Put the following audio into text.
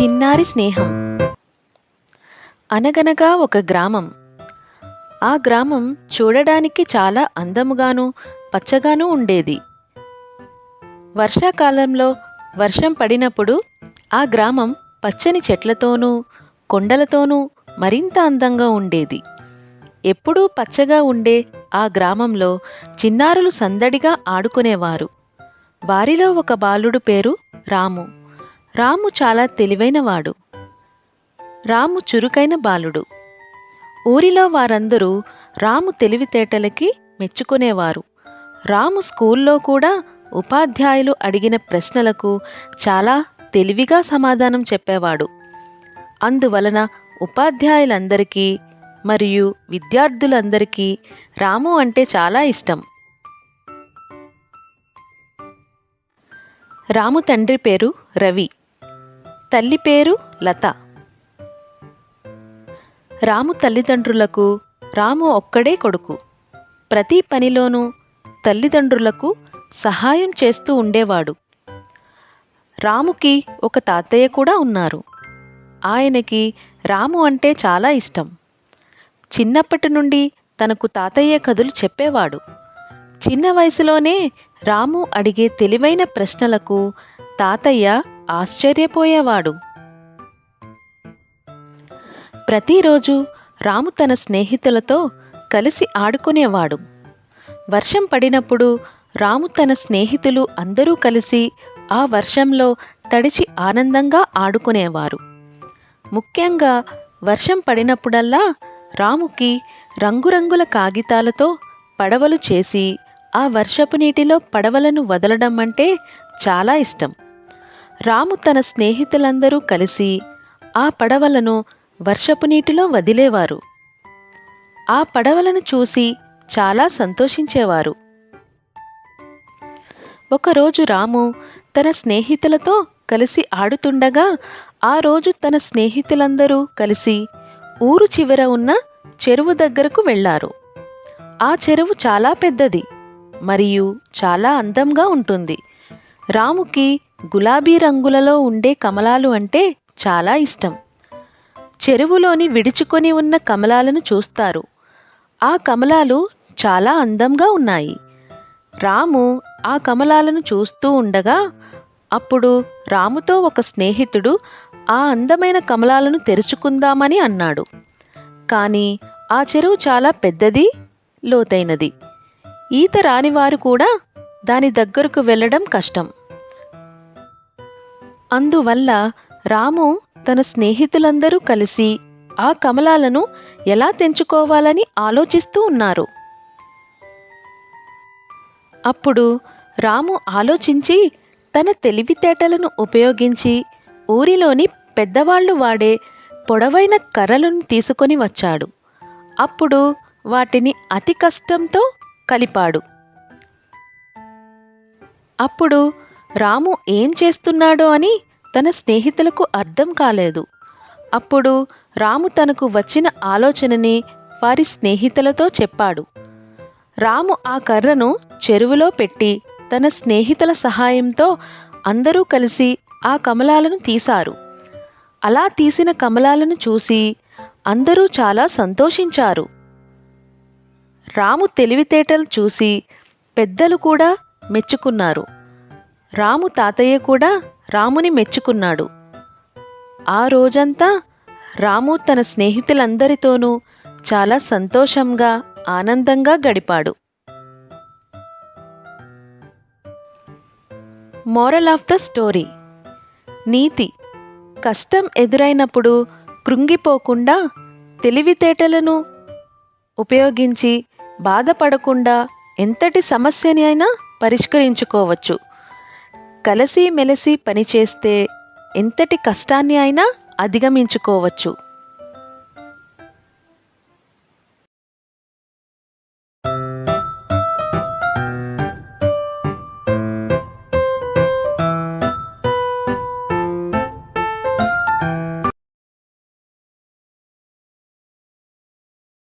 చిన్నారి స్నేహం. అనగనగా ఒక గ్రామం. ఆ గ్రామం చూడడానికి చాలా అందముగాను పచ్చగాను ఉండేది. వర్షాకాలంలో వర్షం పడినప్పుడు ఆ గ్రామం పచ్చని చెట్లతోనూ కొండలతోనూ మరింత అందంగా ఉండేది. ఎప్పుడూ పచ్చగా ఉండే ఆ గ్రామంలో చిన్నారులు సందడిగా ఆడుకునేవారు. వారిలో ఒక బాలుడు పేరు రాము. రాము చాలా తెలివైనవాడు. రాము చురుకైన బాలుడు. ఊరిలో వారందరూ రాము తెలివితేటలకి మెచ్చుకునేవారు. రాము స్కూల్లో కూడా ఉపాధ్యాయులు అడిగిన ప్రశ్నలకు చాలా తెలివిగా సమాధానం చెప్పేవాడు. అందువలన ఉపాధ్యాయులందరికీ మరియు విద్యార్థులందరికీ రాము అంటే చాలా ఇష్టం. రాము తండ్రి పేరు రవి. తల్లి పేరు లత. రాము తల్లిదండ్రులకు రాము ఒక్కడే కొడుకు. ప్రతి పనిలోనూ తల్లిదండ్రులకు సహాయం చేస్తూ ఉండేవాడు. రాముకి ఒక తాతయ్య కూడా ఉన్నారు. ఆయనకి రాము అంటే చాలా ఇష్టం. చిన్నప్పటి నుండి తనకు తాతయ్య కథలు చెప్పేవాడు. చిన్న వయసులోనే రాము అడిగే తెలివైన ప్రశ్నలకు తాతయ్య ఆశ్చర్యపోయేవాడు. ప్రతిరోజు రాము తన స్నేహితులతో కలిసి ఆడుకునేవాడు. వర్షం పడినప్పుడు రాము తన స్నేహితులు అందరూ కలిసి ఆ వర్షంలో తడిచి ఆనందంగా ఆడుకునేవారు. ముఖ్యంగా వర్షం పడినప్పుడల్లా రాముకి రంగురంగుల కాగితాలతో పడవలు చేసి ఆ వర్షపు నీటిలో పడవలను వదలడం అంటే చాలా ఇష్టం. రాము తన స్నేహితులందరూ కలిసి ఆ పడవలను వర్షపు నీటిలో వదిలేవారు. ఆ పడవలను చూసి చాలా సంతోషించేవారు. ఒకరోజు రాము తన స్నేహితులతో కలిసి ఆడుతుండగా ఆ రోజు తన స్నేహితులందరూ కలిసి ఊరు చివర ఉన్న చెరువు దగ్గరకు వెళ్ళారు. ఆ చెరువు చాలా పెద్దది మరియు చాలా అందంగా ఉంటుంది. రాముకి గులాబీ రంగులలో ఉండే కమలాలు అంటే చాలా ఇష్టం. చెరువులోని విడుచుకొని ఉన్న కమలాలను చూస్తారు. ఆ కమలాలు చాలా అందంగా ఉన్నాయి. రాము ఆ కమలాలను చూస్తూ ఉండగా అప్పుడు రాముతో ఒక స్నేహితుడు ఆ అందమైన కమలాలను తెరుచుకుందామని అన్నాడు. కానీ ఆ చెరువు చాలా పెద్దది లోతైనది. ఈత రానివారు కూడా దాని దగ్గరకు వెళ్ళడం కష్టం. అందువల్ల రాము తన స్నేహితులందరూ కలిసి ఆ కమలాలను ఎలా తెంచుకోవాలని ఆలోచిస్తూ ఉన్నారు. అప్పుడు రాము ఆలోచించి తన తెలివితేటలను ఉపయోగించి ఊరిలోని పెద్దవాళ్ళు వాడే పొడవైన కర్రలను తీసుకొని వచ్చాడు. అప్పుడు వాటిని అతి కష్టంతో కలిపాడు. అప్పుడు రాము ఏం చేస్తున్నాడో అని తన స్నేహితులకు అర్థం కాలేదు. అప్పుడు రాము తనకు వచ్చిన ఆలోచనని వారి స్నేహితులతో చెప్పాడు. రాము ఆ కర్రను చెరువులో పెట్టి తన స్నేహితుల సహాయంతో అందరూ కలిసి ఆ కమలాలను తీశారు. అలా తీసిన కమలాలను చూసి అందరూ చాలా సంతోషించారు. రాము తెలివితేటలు చూసి పెద్దలు కూడా మెచ్చుకున్నారు. రాము తాతయ్య కూడా రాముని మెచ్చుకున్నాడు. ఆ రోజంతా రాము తన స్నేహితులందరితోనూ చాలా సంతోషంగా ఆనందంగా గడిపాడు. Moral of the story. నీతి. కష్టం ఎదురైనప్పుడు కృంగిపోకుండా తెలివితేటలను ఉపయోగించి బాధపడకుండా ఎంతటి సమస్యని అయినా పరిష్కరించుకోవచ్చు. కలిసి మెలిసి పనిచేస్తే ఎంతటి కష్టాన్ని అయినా అధిగమించుకోవచ్చు.